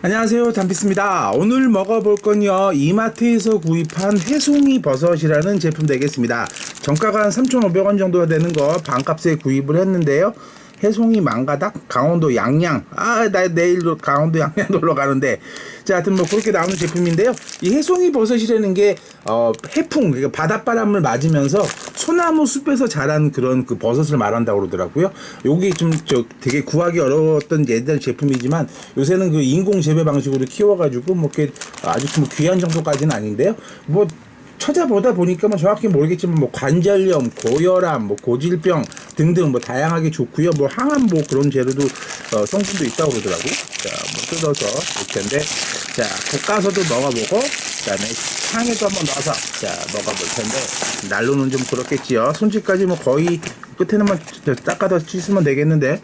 안녕하세요. 담비스입니다. 오늘 먹어볼 건요. 이마트에서 구입한 해송이 버섯이라는 제품 되겠습니다. 정가가 한 3,500원 정도 되는 거 반값에 구입을 했는데요 해송이 망가닥 강원도 양양. 아 나 내일도 강원도 양양 놀러 가는데. 자 하여튼 뭐 그렇게 나오는 제품인데요. 이 해송이 버섯이라는 게 어, 해풍 그러니까 바닷바람을 맞으면서 소나무 숲에서 자란 그런 그 버섯을 말한다고 그러더라고요. 여기 좀저 되게 구하기 어려웠던 옛날 제품이지만 요새는 그 인공 재배 방식으로 키워가지고 뭐 이렇게 아주 뭐 귀한 정도까지는 아닌데요. 뭐 찾아보다 보니까 뭐 정확히 모르겠지만 뭐 관절염, 고혈압, 뭐 고질병 등등 뭐 다양하게 좋고요. 뭐 항암 뭐 그런 재료도 어, 성분도 있다고 그러더라고. 자, 뭐 뜯어서 이렇게인데 자 볶아서도 먹어보고 그다음에 향에도 한번 넣어서 자 먹어볼 텐데 난로는 좀 그렇겠지요. 손질까지 뭐 거의 끝에는만 닦아서 씻으면 되겠는데.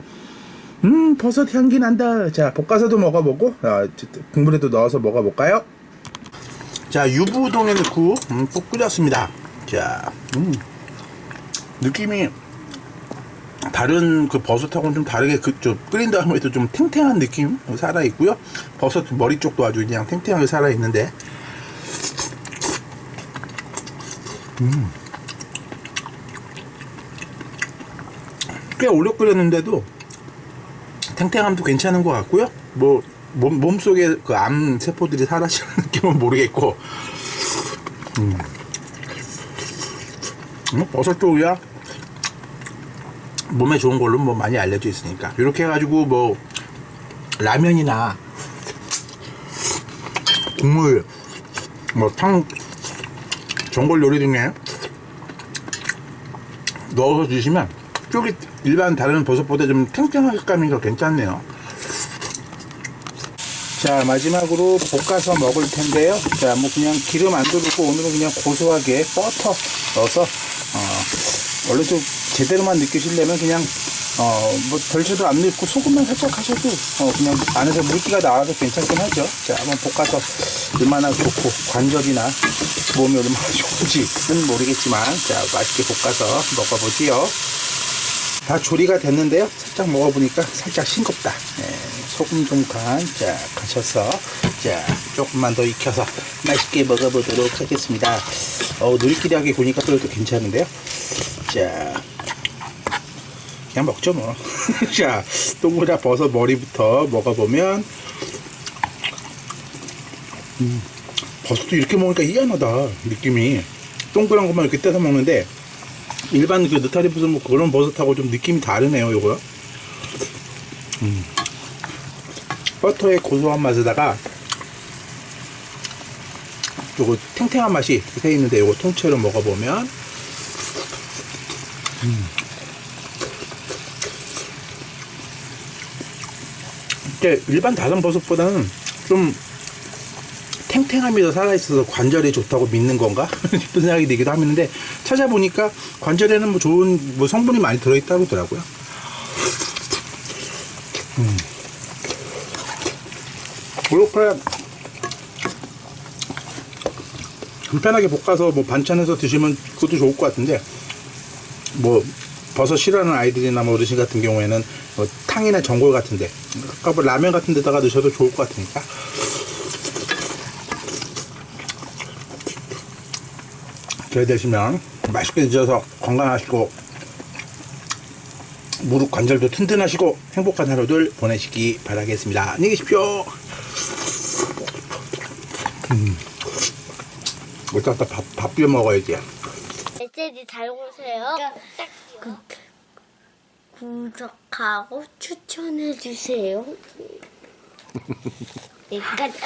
음 버섯 향기 난다. 자 볶아서도 먹어보고 아, 국물에도 넣어서 먹어볼까요? 자 유부동에 넣고 음, 푹 끓였습니다. 자 음, 느낌이 다른 그 버섯하고는 좀 다르게 그 좀 끓인 다음에도 좀 탱탱한 느낌 살아 있고요. 버섯 머리 쪽도 아주 그냥 탱탱하게 살아 있는데. 음. 꽤 오래 끓였는데도 탱탱함도 괜찮은 것 같고요. 뭐 몸, 몸속에 그 암 세포들이 사라지는 느낌은 모르겠고. 음. 음, 버섯 쪽이야? 몸에 좋은 걸로 뭐 많이 알려져 있으니까. 이렇게 해가지고 뭐 라면이나 국물 뭐 탕 전골 요리 중에 넣어서 드시면 쪽이 일반 다른 버섯보다 좀 탱탱한 식감이 더 괜찮네요 자 마지막으로 볶아서 먹을 텐데요. 자 뭐 그냥 기름 안 두르고 오늘은 그냥 고소하게 버터 넣어서 어 원래 좀 제대로만 느끼시려면 그냥 어 뭐 별채도 안 넣고 소금만 살짝 하셔도 어 그냥 안에서 물기가 나와서 괜찮긴 하죠. 자 한번 볶아서 얼마나 좋고 관절이나 몸이 얼마나 좋은지는 모르겠지만 자 맛있게 볶아서 먹어보지요 다 조리가 됐는데요. 살짝 먹어보니까 살짝 싱겁다. 예, 소금 좀 간, 자, 가셔서, 자, 조금만 더 익혀서 맛있게 먹어보도록 하겠습니다. 어, 느끼하게 구니까 또 괜찮은데요. 자, 그냥 먹죠 뭐. 자, 동그라 버섯 머리부터 먹어보면, 음, 버섯도 이렇게 먹으니까 희한하다. 느낌이. 동그란 것만 이렇게 떼서 먹는데, 일반 그 느타리 버섯 뭐 그런 버섯하고 좀 느낌이 다르네요, 요거. 음. 버터의 고소한 맛에다가 요거 탱탱한 맛이 새 있는데 요거 통째로 먹어보면 음. 일반 다른 버섯보다는 좀 탱탱함이 더 살아있어서 관절에 좋다고 믿는 건가 싶은 생각이 들기도 하는데 찾아보니까 관절에는 뭐 좋은 뭐 성분이 많이 들어있다고 하더라고요. 음. 이렇게 간편하게 볶아서 뭐 반찬해서 드시면 그것도 좋을 것 같은데 뭐 버섯 싫어하는 아이들이나 뭐 어르신 같은 경우에는 뭐 탕이나 전골 같은데 아까 뭐 라면 같은 데다가 드셔도 좋을 것 같으니까 저희 되시면 맛있게 드셔서 건강하시고 무릎 관절도 튼튼하시고 행복한 하루들 보내시기 바라겠습니다. 안녕히 계십시오. 음. 이따 밥, 밥 비벼 먹어야지. 메시지 잘 오세요 구, 구독하고 추천해주세요 여기까지